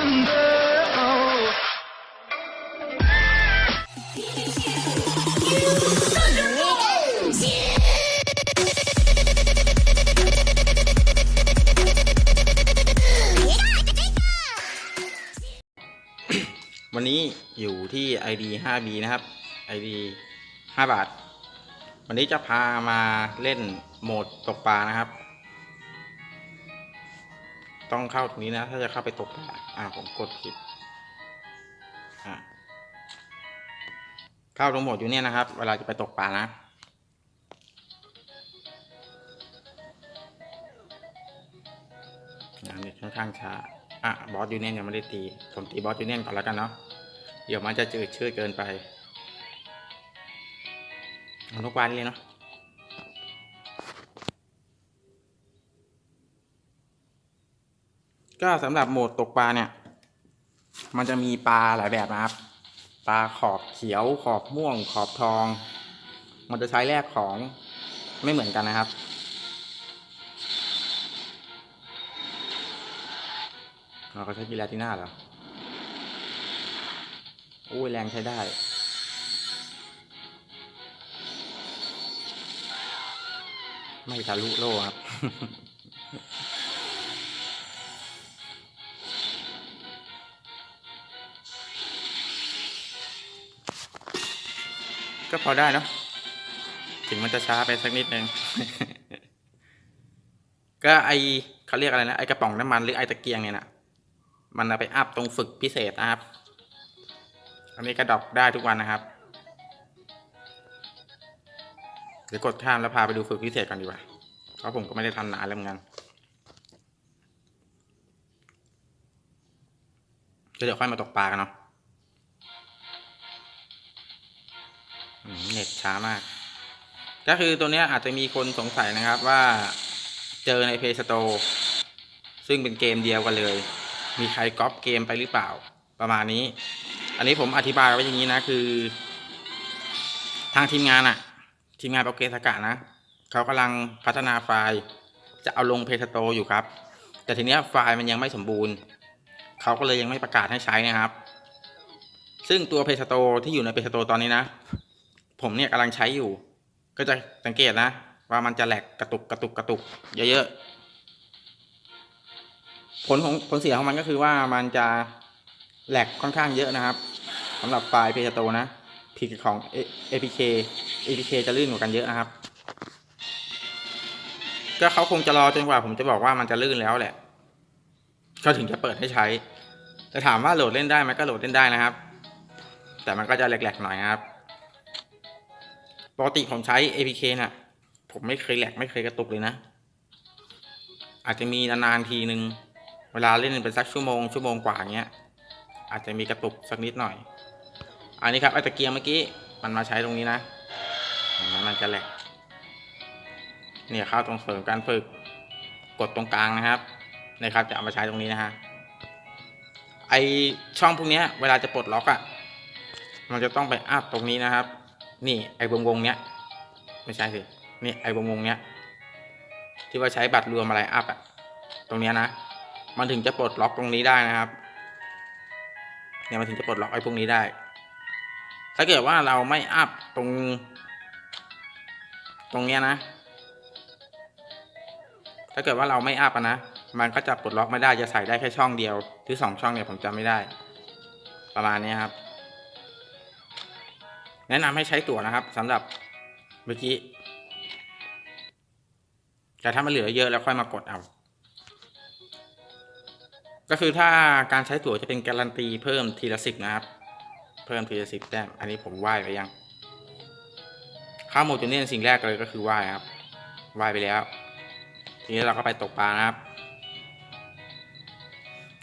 วันนี้อยู่ที่ ID 5B นะครับ ID 5 บาท วันนี้จะพามาเล่นโหมดตกปลานะครับ ต้องเข้าตรงนี้นะ ถ้าจะเข้าไปตกปลาอ่าผมกดผิดอ่าเข้าตรงโหมดอยู่เนี่ยนะครับ เวลาจะไปตกปลานะงานนี้ค่อนข้างช้า อะ บอสยูเนียนยังไม่ได้ตี ผมตีบอสยูเนียนก่อนแล้วกันเนาะ เดี๋ยวมันจะจืดชืดเกินไปเอานกวานเลยเนาะ ก็สำหรับโหมดตกปลาเนี่ย มันจะมีปลาหลายแบบนะครับ ปลาขอบเขียวขอบม่วง ขอบทอง มันจะใช้แลกของไม่เหมือนกันนะครับ เราก็ใช้กีฬาที่หน้าเหรอโอ้ยแรงใช้ได้ไม่ทะลุโล่ครับ ก็พอได้เนาะถึงมันจะช้าไปสักนิดนึง ก็ไอเขาเรียกอะไรนะไอกระป๋องน้ำมันหรือไอตะเกียงเนี่ยนะมันเอาไปอัพตรงฝึกพิเศษนะครับ อันนี้กระดอกได้ทุกวันนะครับเดี๋ยวกดข้ามแล้วพาไปดูฝึกพิเศษกันดีกว่า เพราะผมก็ไม่ได้ทำนานแล้วเหมือนกันก็เดี๋ยวค่อยมาตกปลากันเนาะ เน็ตช้ามาก ก็คือตัวนี้อาจจะมีคนสงสัยนะครับว่าเจอใน Play Store ซึ่งเป็นเกมเดียวกันเลย มีใครก๊อปเกมไปหรือเปล่าประมาณนี้ อันนี้ผมอธิบายไว้อย่างนี้นะคือ ทางทีมงานอะทีมงานโปรเกสกะนะเขากำลังพัฒนาไฟล์ จะเอาลงเพจโตอยู่ครับ แต่ทีเนี้ยไฟล์มันยังไม่สมบูรณ์ เขาก็เลยยังไม่ประกาศให้ใช้นะครับ ซึ่งตัวเพจโตที่อยู่ในเพจโตตอนนี้นะ ผมเนี่ยกำลังใช้อยู่ ก็จะสังเกตนะ ว่ามันจะแหลกกระตุกกระตุกกระตุกเยอะๆผลของผลเสียของมันก็คือว่ามันจะแหลกค่อนข้างเยอะนะครับสำหรับไฟล์เพจโตนะผิดของ APK APK จะลื่นกว่ากันเยอะนะครับ ก็เขาคงจะรอจนกว่า ผมจะบอกว่ามันจะลื่นแล้วแหละเขาถึงจะเปิดให้ใช้จะถามว่าโหลดเล่นได้ไหมก็โหลดเล่นได้นะครับ แต่มันก็จะแหลกๆหน่อยนะครับ ปกติผมใช้ APK น่ะ ผมไม่เคยแหลกไม่เคยกระตุกเลยนะ อาจจะมีนานๆทีนึง เวลาเล่นเป็นสักชั่วโมงชั่วโมงกว่าเงี้ย อาจจะมีกระตุกสักนิดหน่อย อันนี้ครับไอตะเกียงเมื่อกี้มันมาใช้ตรงนี้นะเห็นมันจะแหลกเนี่ยเข้าตรงเสริมการฝึกกดตรงกลางนะครับนะครับ จะเอามาใช้ตรงนี้นะฮะไอช่องพวกเนี้ยเวลาจะปลดล็อกอะ่ะ มันจะต้องไปอัพตรงนี้นะครับ นี่ไอ้วงวงเนี้ย ไม่ใช่สินี่ไอ้วงวงเนี้ย ที่ว่าใช้บัตรรวมอะไรอัพอะตรงเนี้ยนะ มันถึงจะปลดล็อกตรงนี้ได้นะครับ เนี่ยมันถึงจะปลดล็อกไอ้พวกนี้ได้ ถ้าเกิดว่าเราไม่อัพตรง ตรงเนี้ยนะ ถ้าเกิดว่าเราไม่อัพนะ มันก็จะปลดล็อกไม่ได้จะใส่ได้แค่ช่องเดียว หรือสองช่องเนี่ยผมจำไม่ได้ ประมาณนี้ครับ แนะนำให้ใช้ตั๋วนะครับสำหรับเมื่อกี้แต่ถ้ามันเหลือเยอะแล้วค่อยมากดเอา ก็คือถ้าการใช้ตั๋วจะเป็นการันตีเพิ่มทีละสิบนะครับ เพิ่มทีละสิบแต้มอันนี้ผมไหว้ไปยังข้าวโมจูเนียนสิ่งแรกเลยก็คือไหว้ครับไหว้ไปแล้ว ทีนี้เราก็ไปตกปลานะครับ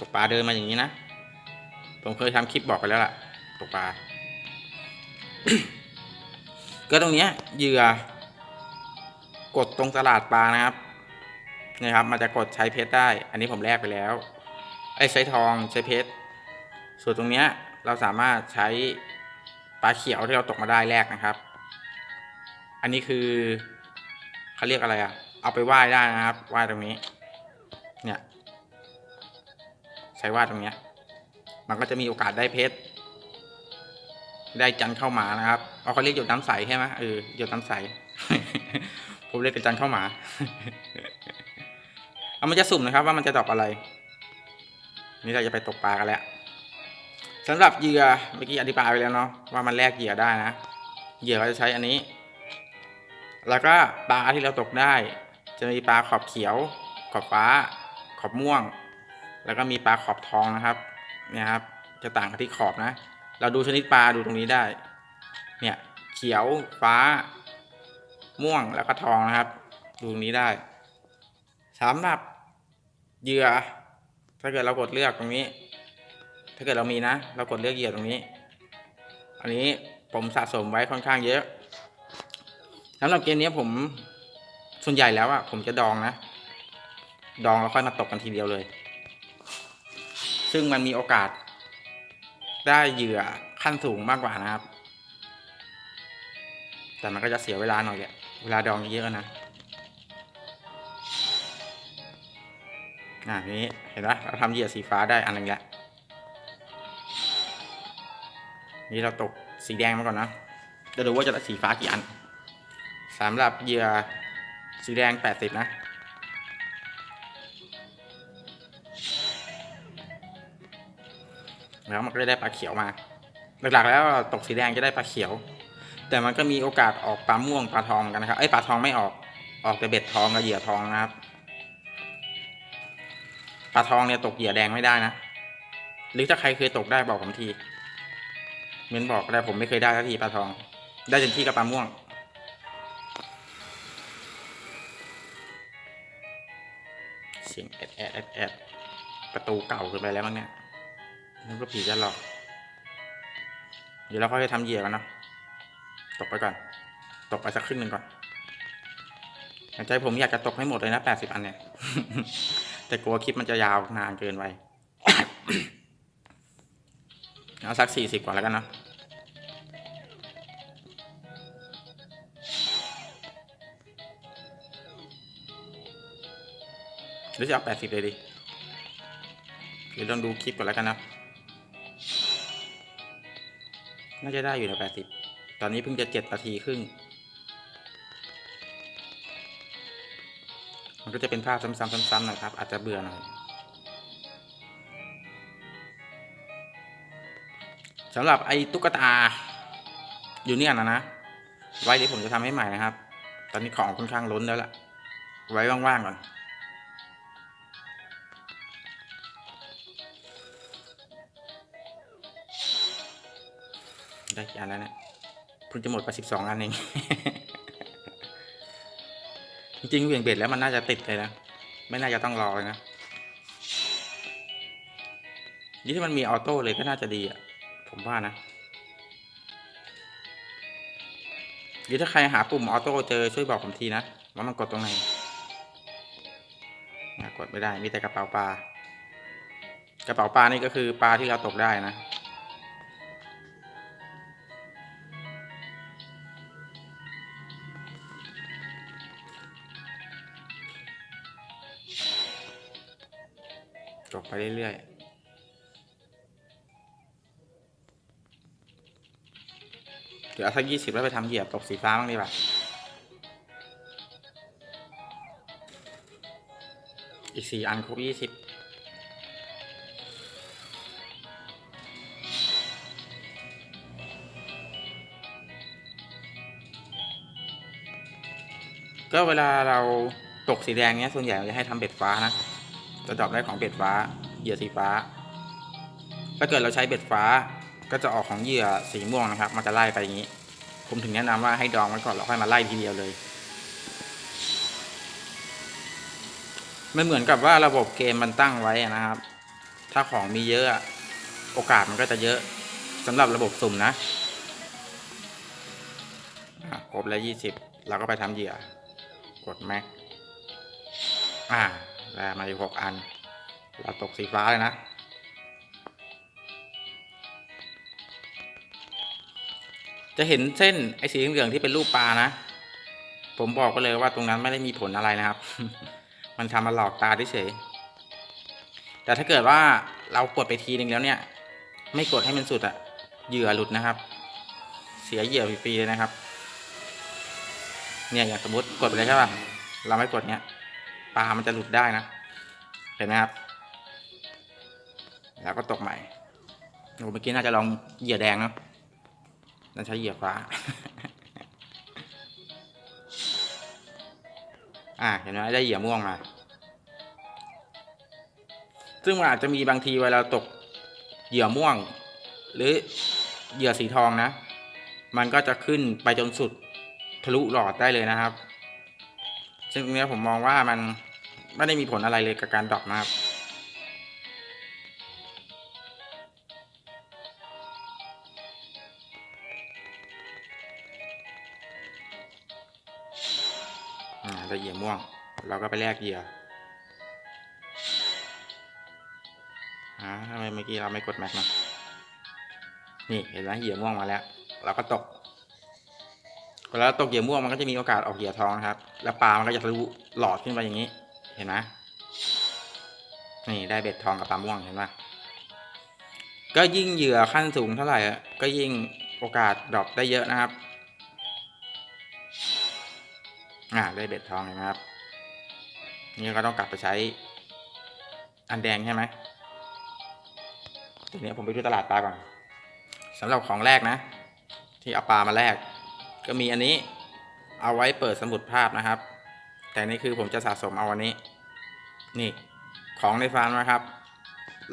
ตกปลาเดินมาอย่างนี้นะ ผมเคยทำคลิปบอกไปแล้วล่ะ ตกปลา ก็ตรงเนี้ยเหยื่อกดตรงตลาดปลานะครับนะครับมันจะกดใช้เพชรได้ อันนี้ผมแลกไปแล้ว ไอ้ใช้ทองใช้เพชร ส่วนตรงเนี้ยเราสามารถใช้ปลาเขียวที่เราตกมาได้แลกนะครับ อันนี้คือเขาเรียกอะไรอะเอาไปไหว้ได้นะครับไหว้ตรงนี้ เนี่ย ใช้ไหว้ตรงเนี้ย มันก็จะมีโอกาสได้เพชร ได้จันเข้าหมานะครับเอาเขาเรียกหยดน้ำใสใช่ไหมเออหยดน้ำใส ผมเรียกเป็นจันเข้าหมา เอามันจะสุ่มนะครับ ว่ามันจะตอบอะไร นี่เราจะไปตกปลากันแล้วสำหรับเหยื่อเมื่อกี้อธิบายไปแล้วเนาะว่ามันแลกเหยื่อได้นะเหยื่อเราจะใช้อันนี้ แล้วก็ปลาที่เราตกได้ จะมีปลาขอบเขียว ขอบฟ้า ขอบม่วง แล้วก็มีปลาขอบทองนะครับ เนี่ยครับ จะต่างกันที่ขอบนะ เราดูชนิดปลาดูตรงนี้ได้ เนี่ยเขียวฟ้า ม่วงแล้วก็ทองนะครับ ดูตรงนี้ได้สำหรับเหยื่อ ถ้าเกิดเรากดเลือกตรงนี้ ถ้าเกิดเรามีนะ เรากดเลือกเหยื่อตรงนี้ อันนี้ผมสะสมไว้ค่อนข้างเยอะสำหรับเกมนี้ผมส่วนใหญ่แล้วอะผมจะดองนะ ดองแล้วค่อยมาตกกันทีเดียวเลย ซึ่งมันมีโอกาส ได้เหยื่อขั้นสูงมากกว่านะครับ แต่มันก็จะเสียเวลาหน่อยแหละเวลาดองเยอะนะอ่านี้เห็นไหมเราทำเหยื่อสีฟ้าได้อันหนึงแล้วนี่เราตกสีแดงมาก่อนนะเดี๋ยวดูว่าจะได้สีฟ้ากี่อันสำหรับเหยื่อสีแดงแปดสิบนะ แล้วมันก็ได้ปลาเขียวมา หลักๆแล้วตกสีแดงจะได้ปลาเขียว แต่มันก็มีโอกาสออกปลาม่วงปลาทองกันนะครับไอ้ปลาทองไม่ออกออกแต่เบ็ดทองกับเหยื่อทองนะครับปลาทองเนี่ยตกเหยื่อแดงไม่ได้นะหรือถ้าใครเคยตกได้บอกผมทีเม้นบอกก็ได้ผมไม่เคยได้สักทีปลาทอง ได้เต็มที่กับปลาม่วงเสียงแอดแอดแอดแอดประตูเก่าเกินไปแล้วมั้งเนี่ย นึกว่าผีจะหลอก เดี๋ยวเราค่อยทำเหยื่อกันเนาะตกไปก่อน ตกไปสักครึ่งหนึ่งก่อนใจผมอยากจะตกให้หมดเลยนะแปดสิบอันเนี่ย แต่กลัวคลิปมันจะยาวนานเกินไปเอาสักสี่สิบก่อนแล้วกันเนาะหรือจะเอาแปดสิบเลยดิเดี๋ยวลองดูคลิปก่อนแล้วกันนะ น่าจะได้อยู่ในแปดสิบตอนนี้เพิ่งจะเจ็ดนาทีครึ่ง มันก็จะเป็นภาพซ้ำๆๆหน่อยครับ อาจจะเบื่อหน่อยสำหรับไอ้ตุ๊กตาอยู่เนี่ยนะนะ ไว้เดี๋ยวผมจะทำให้ใหม่นะครับ ตอนนี้ของค่อนข้างล้นแล้วล่ะ ไว้ว่างๆก่อน ได้กี่อันแล้วเนี่ยเพิ่งจะหมดไปสิบสองอันเอง จริงๆเวี่ยงเบ็ดแล้วมันน่าจะติดเลยนะ ไม่น่าจะต้องรอเลยนะนี่ถ้ามันมีออโต้เลยก็น่าจะดีอะ ผมว่านะหรือถ้าใครหาปุ่มออโต้เจอช่วยบอกผมทีนะ ว่ามันกดตรงไหนกดไม่ได้มีแต่กระเป๋าปลากระเป๋าปลานี่ก็คือปลาที่เราตกได้นะ เรื่อยๆเดี๋ยวเอาสักยี่สิบแล้วไปทำเหยียบตกสีฟ้าบ้างดีกว่าอีกสี่อันครบยี่สิบก็เวลาเราตกสีแดงเนี้ยส่วนใหญ่เราจะให้ทำเบ็ดฟ้านะ จะดรอปได้ของเบ็ดฟ้า เหยื่อสีฟ้า ถ้าเกิดเราใช้เบ็ดฟ้า ก็จะออกของเหยื่อสีม่วงนะครับ มันจะไล่ไปอย่างนี้ ผมถึงแนะนำว่าให้ดองไว้ก่อนแล้วค่อยมาไล่ทีเดียวเลย ไม่เหมือนกับว่าระบบเกมมันตั้งไว้นะครับ ถ้าของมีเยอะโอกาสมันก็จะเยอะสำหรับระบบสุ่มนะอะครบแล้วยี่สิบเราก็ไปทำเหยื่อ กดแม็ก อ่า ได้มาอยู่หกอัน เราตกสีฟ้าเลยนะ จะเห็นเส้นไอ้สีเหลืองที่เป็นรูปปลานะ ผมบอกก็เลยว่าตรงนั้นไม่ได้มีผลอะไรนะครับ มันทำมาหลอกตาเฉยแต่ถ้าเกิดว่าเรากดไปทีนึงแล้วเนี่ย ไม่กดให้มันสุดอะเหยื่อหลุดนะครับ เสียเหยื่อฟรีๆเลยนะครับ เนี่ยอย่างสมมติกดไปเลยใช่ป่ะเราไม่กดเนี้ย ปลามันจะหลุดได้นะ เห็นไหมครับ แล้วก็ตกใหม่โอ้เมื่อกี้น่าจะลองเหยื่อแดงเนาะนั่นใช้เหยื่อฟ้า อ่า เห็นไหมได้เหยื่อม่วงมา ซึ่งมันอาจจะมีบางทีเวลาตกเหยื่อม่วง หรือเหยื่อสีทองนะ มันก็จะขึ้นไปจนสุดทะลุหลอดได้เลยนะครับ ซึ่งตรงนี้ผมมองว่ามัน ไม่ได้มีผลอะไรเลยกับการดรอปนะครับอ่าได้เหยื่อม่วง เราก็ไปแลกเหยื่ออ่าทำไมเมื่อกี้เราไม่กดแม็กนะนี่เห็นไหมเหยื่อม่วงมาแล้ว เราก็ตกเวลาตกเหยื่อม่วงมันก็จะมีโอกาสออกเหยื่อทองนะครับ แล้วปลามันก็จะทะลุหลอดขึ้นไปอย่างนี้ เห็นไหมนี่ได้เบ็ดทองกับปลาม่วงเห็นไหมก็ยิ่งเหยื่อขั้นสูงเท่าไหร่ก็ยิ่งโอกาสดรอปได้เยอะนะครับอ่าได้เบ็ดทองเห็นไหมครับ นี่ก็ต้องกลับไปใช้ อันแดงใช่ไหมทีนี้ผมไปดูตลาดปลาก่อนสำหรับของแรกนะ ที่เอาปลามาแลกก็มีอันนี้เอาไว้เปิดสมุดภาพนะครับ แต่นี่คือผมจะสะสมเอาวันนี้ นี่ของในฟาร์มนะครับ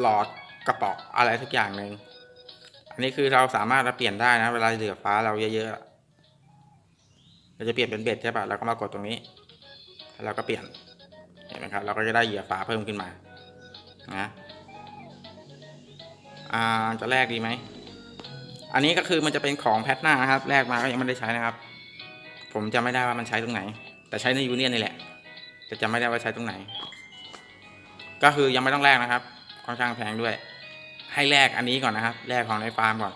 หลอดกระป๋องอะไรทุกอย่างหนึ่งอันนี้คือเราสามารถมาเปลี่ยนได้นะ เวลาเหลือฟ้าเราเยอะๆเราจะเปลี่ยนเป็นเบ็ดใช่ปะเราก็มากดตรงนี้แล้วเราก็เปลี่ยนเห็นไหมครับ เราก็จะได้เหยื่อฟ้าเพิ่มขึ้นมานะอ่าจะแลกดีไหมอันนี้ก็คือมันจะเป็นของแพทหน้านะครับแลกมาก็ยังไม่ได้ใช้นะครับ ผมจะไม่ได้ว่ามันใช้ตรงไหน แต่ใช้ในยูเนียนนี่แหละแต่จำไม่ได้ว่าใช้ตรงไหน ก็คือยังไม่ต้องแลกนะครับ ค่อนข้างแพงด้วย ให้แลกอันนี้ก่อนนะครับแลกของในฟาร์มก่อน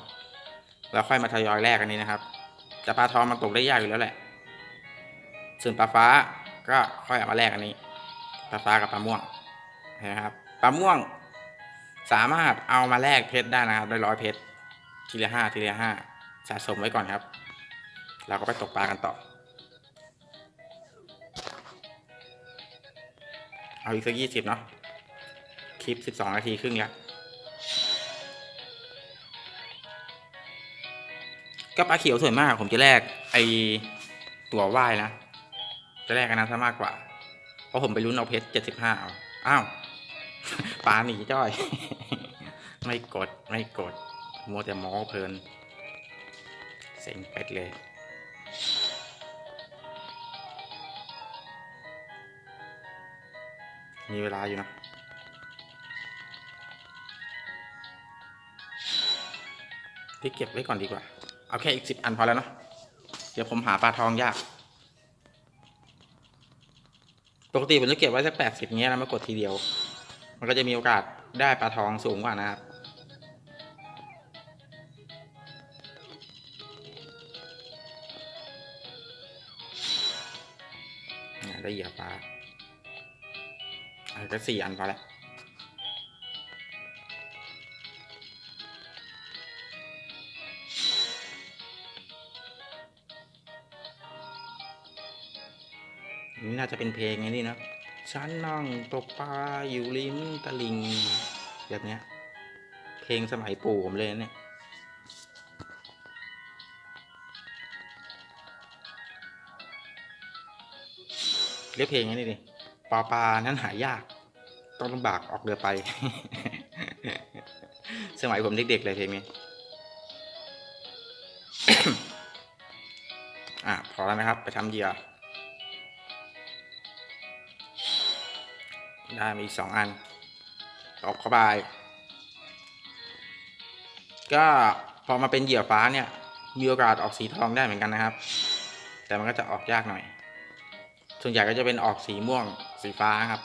แล้วค่อยมาทยอยแลกอันนี้นะครับจะปลาทองมันตกได้ยากอยู่แล้วแหละ ส่วนปลาฟ้าก็ค่อยเอามาแลกอันนี้ ปลาฟ้ากับปลาม่วงนไหมครับปลาม่วงสามารถเอามาแลกเพชรได้นะครับได้ร้อยเพชรทีละห้าทีละห้าสะสมไว้ก่อนครับ เราก็ไปตกปลากันต่อ เอาอีกสักยี่สิบเนาะ คลิปสิบสองนาทีครึ่งแล้ว ก็ปลาเขียวสวนมาก ผมจะแลกไอตัวว่ายนะ จะแลกกันนั้นซะมากกว่า เพราะผมไปลุ้นเอาเพชรเจ็ดสิบห้าเอา อ้าวปลาหนีจ้อย ไม่กดไม่กด มัวแต่มอเพลิน เซ็งเป็ดเลย มีเวลาอยู่นะพี่เก็บไว้ก่อนดีกว่า เอาแค่อีกสิบอันพอแล้วเนาะ เดี๋ยวผมหาปลาทองยาก ปกติผมจะเก็บไว้สักแปดสิบเงี้ยแล้วมากดทีเดียว มันก็จะมีโอกาสได้ปลาทองสูงกว่านะครับเนี่ยได้เหยื่อปลา อาจจะสี่อันพอแล้วนี่น่าจะเป็นเพลงไงนี่นะฉันนั่งตกปลาอยู่ริมตลิ่งแบบเนี้ย เพลงสมัยปู่ผมเลยนะเนี่ยเรียกเพลงไงนี่ดิปลาปลานั้นหายาก ต้องลำบากออกเรือไป สมัยผมเด็กๆเลยเพลงนี้อะพอแล้วนะครับ ไปทำเหยื่อได้มีสองอันตบเข้าไป ก็พอมาเป็นเหยื่อฟ้าเนี่ย มีโอกาสออกสีทองได้เหมือนกันนะครับ แต่มันก็จะออกยากหน่อย ส่วนใหญ่ก็จะเป็นออกสีม่วงสีฟ้าครับ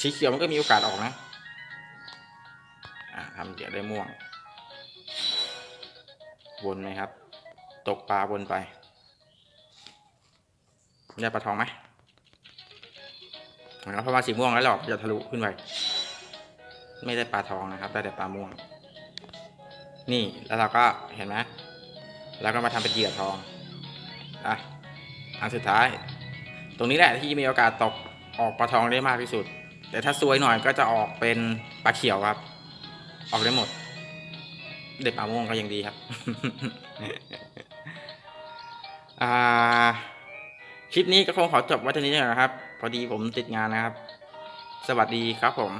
สีเขียวมันก็มีโอกาสออกนะทำเหยื่อได้ม่วง วนไหมครับ ตกปลาวนไปได้ปลาทองไหมแล้วพอมาสีม่วงแล้วหลอกจะทะลุขึ้นไป ไม่ได้ปลาทองนะครับ ได้แต่ปลาม่วง นี่แล้วเราก็เห็นไหมแล้วก็มาทำเป็นเหยื่อทอง อะ อันสุดท้าย ตรงนี้แหละที่มีโอกาสตกออกปลาทองได้มากที่สุด แต่ถ้าซวยหน่อยก็จะออกเป็นปลาเขียวครับ ออกได้หมด เด็ดปลาม่วงก็ยังดีครับคลิปนี้ก็คงขอจบไว้เท่านี้นะครับ พอดีผมติดงานนะครับ สวัสดีครับผม